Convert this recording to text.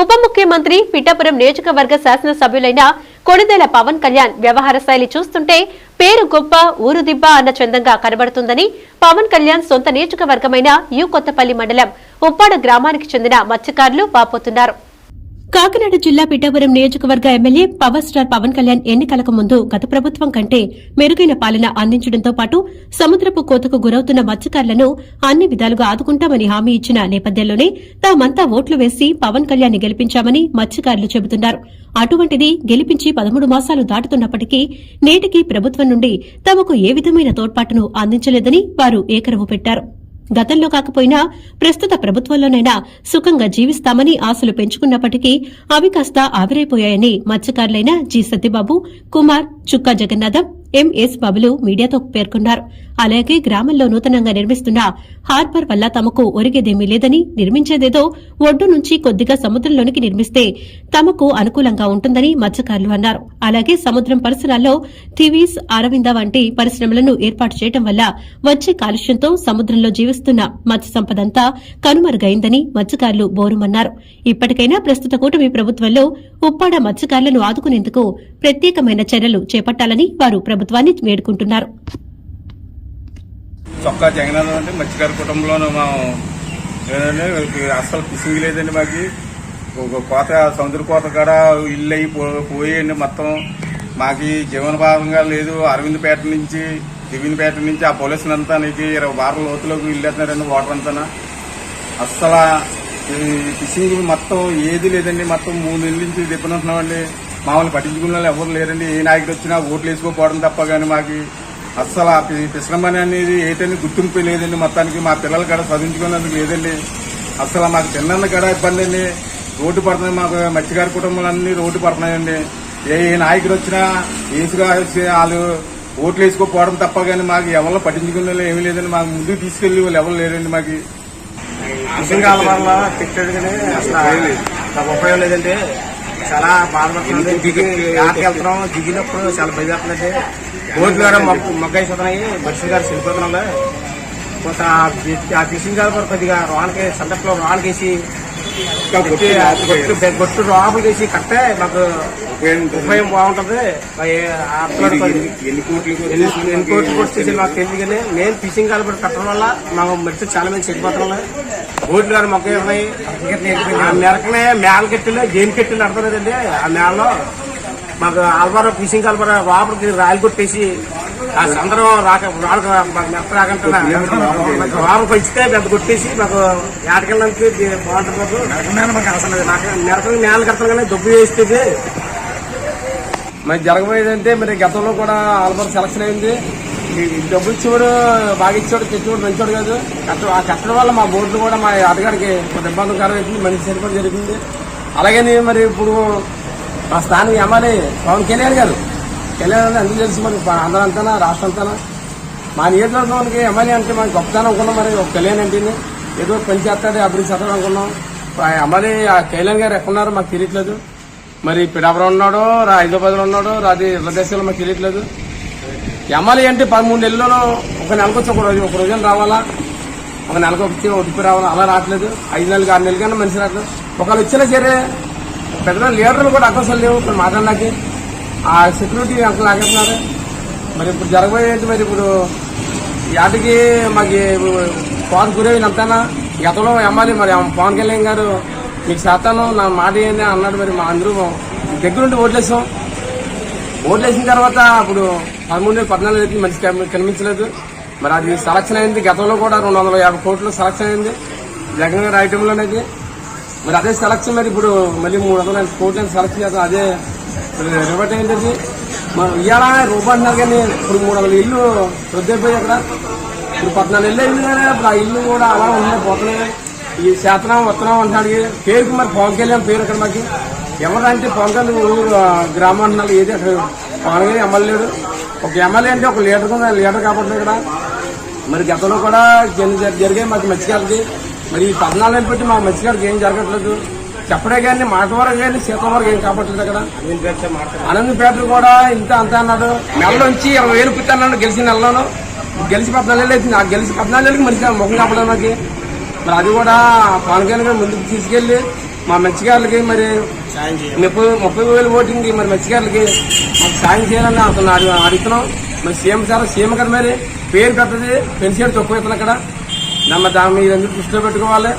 ఉప ముఖ్యమంత్రి పిఠాపురం నియోజకవర్గ శాసనసభ్యులైన కొణిదెల పవన్ కళ్యాణ్ వ్యవహార శైలి చూస్తుంటే పేరు గొప్ప ఊరు దిబ్బ అన్న చందంగా కనబడుతుందని పవన్ కళ్యాణ్ సొంత నియోజకవర్గమైన యు కొత్తపల్లి మండలం ఉప్పాడ గ్రామానికి చెందిన మత్స్యకారులు వాపోతున్నారు. కాకినాడ జిల్లా పిఠాపురం నియోజకవర్గ MLA power star Pawan Kalyan ఎన్నికలకు ముందు గత ప్రభుత్వం కంటే మెరుగైన పాలన అందించడంతో పాటు సముద్రపు కోతకు గురవుతున్న మత్స్యకారులను అన్ని విధాలుగా ఆదుకుంటామని హామీ ఇచ్చిన నేపథ్యంలోనే తామంతా ఓట్లు వేసి పవన్ కళ్యాణ్ గెలిపించామని మత్స్యకారులు చెబుతున్నారు. అటువంటిది గెలిపించి పదమూడు మాసాలు దాటుతున్నప్పటికీ నేటికి ప్రభుత్వం నుండి తమకు ఏ విధమైన తోడ్పాటును అందించలేదని వారు ఏకరవు పెట్టారు. గతంలో కాకపోయినా ప్రస్తుత ప్రభుత్వంలోనైనా సుఖంగా జీవిస్తామని ఆశలు పెంచుకున్నప్పటికీ అవి కాస్త ఆవిరైపోయాయని మత్స్యకారులైన జి సత్యబాబు కుమార్ చుక్కా జగన్నాథం ఎంఎస్ బాబులు మీడియాతో పేర్కొన్నారు. అలాగే గ్రామంలో నూతనంగా నిర్మిస్తున్న హార్బర్ వల్ల తమకు ఒరిగేదేమీ లేదని నిర్మించేదేదో ఒడ్డు నుంచి కొద్దిగా సముద్రంలోనికి నిర్మిస్తే తమకు అనుకూలంగా ఉంటుందని మత్స్యకారులు అన్నారు. అలాగే సముద్రం పరిసరాల్లో థివీస్ అరవింద వంటి పరిశ్రమలను ఏర్పాటు చేయడం వల్ల వచ్చే కాలుష్యంతో సముద్రంలో జీవిస్తున్న మత్స్య సంపదంతా కనుమరుగైందని మత్స్యకారులు బోరుమన్నారు. ఇప్పటికైనా ప్రస్తుత కూటమి ప్రభుత్వంలో ఉప్పాడ మత్స్యకారులను ఆదుకునేందుకు ప్రత్యేకమైన చర్యలు చేపట్టాలని వారు ప్రభుత్వాన్ని వేడుకుంటున్నారు. చొక్కా జగనాథం అంటే మత్స్యకారు కుటుంబంలోనూ మనం అస్సలు ఫిషింగ్ లేదండి మాకు. ఒక కోత సముద్ర కోత కాడ ఇల్లు అయి పో- పోయండి మొత్తం. మాకు జీవన జీవనభాగంగా లేదు. అరవింద్పేట నుంచి దివినపేట నుంచి ఆ పోలీసులు అంతా నీకు ఇరవై వారం లోతులోకి వెళ్ళేస్తున్నారండి వాటర్ అంతా అస్సలు ఈ ఫిషింగ్ మొత్తం ఏది లేదండి. మొత్తం మూడు నెలల నుంచి తిప్పుకుంటున్నామండి మామూలు పట్టించుకున్న వాళ్ళు ఎవరు లేరండి. ఏ నాయకుడు వచ్చినా ఓట్లు వేసుకోపోవడం తప్ప కానీ మాకు. అస్సలు ఆ పి- పిసరమని అనేది ఏంటని గుర్తింపు లేదండి మొత్తానికి మా పిల్లలు కూడా చదివించుకున్నందుకు లేదండి అసలు మాకు తిన్నందు కూడా ఇబ్బంది అండి రోడ్డు పడుతున్నాయి మాకు మత్స్యకార కుటుంబాలన్నీ రోడ్డు పడుతున్నాయండి ఏ ఏ నాయకుడు వచ్చినా ఏసుగా వచ్చి వాళ్ళు ఓట్లు వేసుకోపోవడం తప్ప కానీ మాకు ఎవరు పట్టించుకునే వాళ్ళు ఏమీ లేదండి మాకు ముందుకు తీసుకెళ్ళి వాళ్ళు ఎవరు లేరండి మాకు వల్ల తిట్టాడు కానీ అసలు ఉపయోగం లేదంటే చాలా బాధపడుతుంది దిగి ఆటకి వెళ్తున్నాం దిగినప్పుడు చాలా భయపడుతుందంటే బోట్లు గారు మొగ్గ అయిపోతున్నాయి మనిషి గారు చనిపోతున్నాం కొంత ఆ ఫిషింగ్ గారు కొద్దిగా రోనకి సందర్భంలో రోనకేసి గొట్టు వేసి కట్టే మాకు ఉపయోగం బాగుంటది. ఎన్ని కోట్లు ఎన్ని కోట్లు కొట్టి మాకు తెలియదు. కానీ మేము ఫిషింగ్ కాలు కట్టడం వల్ల మాకు మట్టి చాలా మంది చెడిపోతున్నాం బోట్లు గారు మొక్క ఉన్నాయి. ఆ మెరకనే మేల కెట్టులు జైన్ కెట్టులు నడతలేదండి ఆ మేలలో మాకు ఆల్బారో ఫిషింగ్ కాల్బారో లోపలికి రాయలు కొట్టేసి ఆ సందర్భం రాక రాక మాకు మెత్త రాకంటే వారం పెంచితే పెద్ద కొట్టేసి మాకు ఏటకెళ్ళడానికి బాగుంటుంది మాకు మాకు లేదు. నాకు మెరకలు మేల కడతాను కానీ దొబ్బు వేస్తుంది మరి జరగబోయేదంటే మరి గతంలో కూడా ఆల్బర్ సెలక్షన్ అయింది. ఈ డబ్బులు ఇచ్చేవాడు బాగా ఇచ్చేవాడు తెచ్చేవాడు మంచివాడు కాదు. కట్ట ఆ కట్టడం వల్ల మా బోర్డు కూడా మా ఆటగాడికి కొంత ఇబ్బందికరం అవుతుంది మంచి సరిపడి జరిగింది. అలాగని మరి ఇప్పుడు మా స్థానిక ఎమ్మెల్యే పవన్ కళ్యాణ్ గారు. కళ్యాణ్ గారు అందరూ తెలుసు మరి? అందరూ రాష్ట్ర రాష్ట్రం అంతానా? మా నియోజకవర్గానికి ఎమ్మెల్యే అంటే మనకి గొప్పతనం అనుకున్నాం మరి. ఒక కళ్యాణ్ అంటే ఏదో పని చేస్తాడు అభివృద్ధి చేస్తాడు అనుకున్నాం. ఆ ఎమ్మెల్యే ఆ కళ్యాణ్ గారు ఎక్కడున్నారో మాకు తెలియట్లేదు. మరి పిడాపురం ఉన్నాడో రా ఉన్నాడో రాది ఇతర మాకు తెలియట్లేదు. ఎమ్మెల్యే అంటే పదమూడు నెలల్లో ఒక నెలకు వచ్చి ఒక రోజు ఒక రోజున రావాలా? ఒక నెలకు వచ్చి ఒడిపి రావాలా? అలా రావట్లేదు. ఐదు నెలలు ఆరు నెలలు కన్నా మనిషి రావట్లేదు. ఒకవేళ వచ్చినా సరే పెద్ద లీడర్లు కూడా అక్కసలు లేవు. ఇప్పుడు మాట్లాడడానికి ఆ సెక్యూరిటీ అంకలు లాగేస్తున్నారు మరి ఇప్పుడు జరగబోయేది మరి ఇప్పుడు? యాటికి మాకు పవన్ గురేవి అంతానా? గతంలో ఎమ్మెల్యే మరి పవన్ కళ్యాణ్ గారు మీకు శాతాను నా మాట ఏంది? అన్నాడు మరి మా అందరూ దగ్గరుండి ఓట్లేసాం. ఓట్లేసిన తర్వాత అప్పుడు పదమూడు పద్నాలుగు వేలకి మంచి కనిపించలేదు. మరి అది సెలక్షన్ అయింది. గతంలో కూడా రెండు వందల యాభై కోట్లు సెలక్షన్ అయింది. జగన్ గారి ఐటెంలోనేది మరి అదే సెలక్షన్ మరి ఇప్పుడు మళ్ళీ మూడు వందల కోట్లు సెలక్షన్ చేస్తాం అదే రివర్ట్ ఏంటది మనం ఇవాళ రూపాయి అంటున్నారు కానీ ఇప్పుడు మూడు వందల ఇల్లు రద్దయిపోయి అక్కడ. ఇప్పుడు పద్నాలుగు ఇల్లు అయింది కానీ ఇప్పుడు ఆ ఇల్లు కూడా అలా ఉన్నాయి పోతున్నాయి ఈ శాతనం వస్తున్నాం అంటున్నాడు పేరుకి మరి పవన్ కళ్యాణ్ పేరు అక్కడ మాకు. ఎవరంటే పవన్ కళ్యాణ్ ఊరు గ్రామం అంటున్నారు. ఏది అక్కడ? పవన్ కళ్యాణ్ ఎమ్మెల్యే ఒక ఎమ్మెల్యే అంటే ఒక లీడర్ లీటర్ లీడర్ కాబట్టి ఇక్కడ మరి గతంలో కూడా జరిగే మాకు మాకు మత్స్యకారులకి. మరి ఈ పద్నాలుగు పెట్టి మా మత్స్యకారులకి ఏం జరగట్లేదు. చెప్పడే కానీ మాట వరకు కానీ శీతం వరకు ఏం కాపట్లేదు అక్కడ అనంతపేట కూడా ఇంత అంత అన్నాడు. నెలలోంచి ఇరవై వేలు పుట్టి అన్నాడు గెలిచిన నెలలోనూ. గెలిచి పద్నాలుగు నెలలు అవుతుంది ఆ గెలిచి పద్నాలుగు నెలలకి మనిషి ముఖం నాకు. మరి అది కూడా పవన్ కళ్యాణ్ గారు ముందుకు తీసుకెళ్ళి మా మత్స్యకారులకి మరి సాయం ముప్పై ముప్పై వేలు ఓటింగ్ మరి మత్స్యకారులకి మాకు సాయం చేయాలని అతను అడుగుతున్నాం మరి సీఎం సార్ సీఎం కదా మరి పేరు పెద్దది పెన్షన్ తక్కువ ఇస్తున్నాం అక్కడ. నమ్మ దాని మీద ఎందుకు దృష్టిలో పెట్టుకోవాలి?